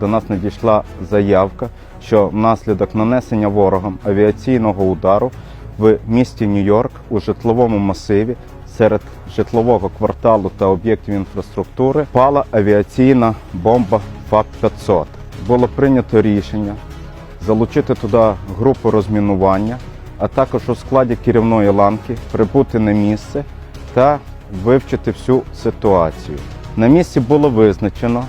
до нас надійшла заявка, що внаслідок нанесення ворогом авіаційного удару в місті Нью-Йорк у житловому масиві серед житлового кварталу та об'єктів інфраструктури впала авіаційна бомба ФАК-500. Було прийнято рішення залучити туди групу розмінування, а також у складі керівної ланки прибути на місце та вивчити всю ситуацію. На місці було визначено,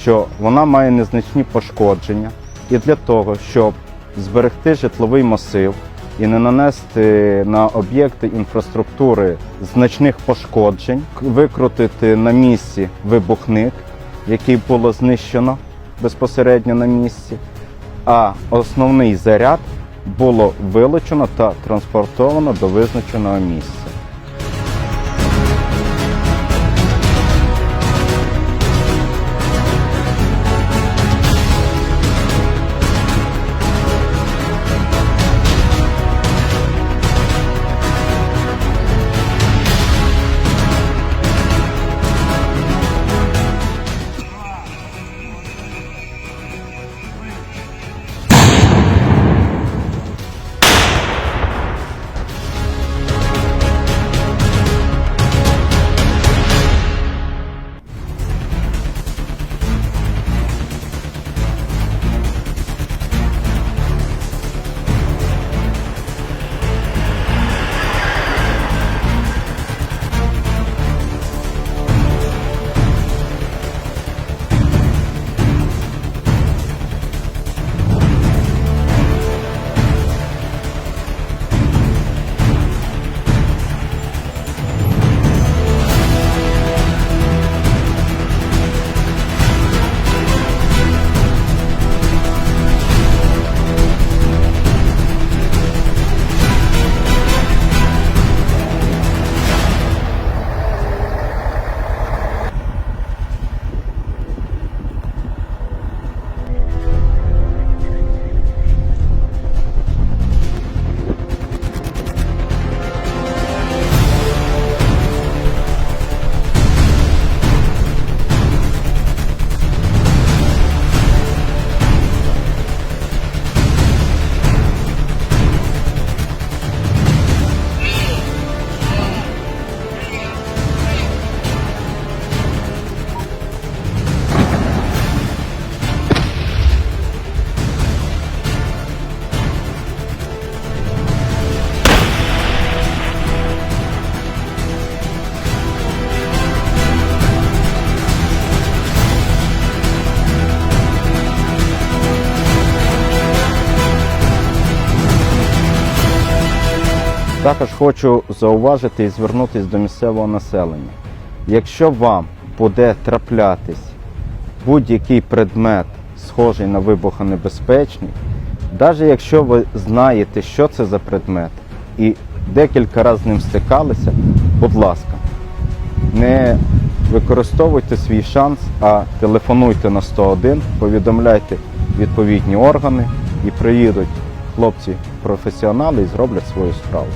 що вона має незначні пошкодження, і для того, щоб зберегти житловий масив і не нанести на об'єкти інфраструктури значних пошкоджень, викрутити на місці вибухник, який було знищено безпосередньо на місці, а основний заряд було вилучено та транспортовано до визначеного місця. Також хочу зауважити і звернутися до місцевого населення. Якщо вам буде траплятись будь-який предмет, схожий на вибухонебезпечний, навіть якщо ви знаєте, що це за предмет, і декілька разів з ним стикалися, будь ласка, не використовуйте свій шанс, а телефонуйте на 101, повідомляйте відповідні органи і приїдуть хлопці-професіонали і зроблять свою справу.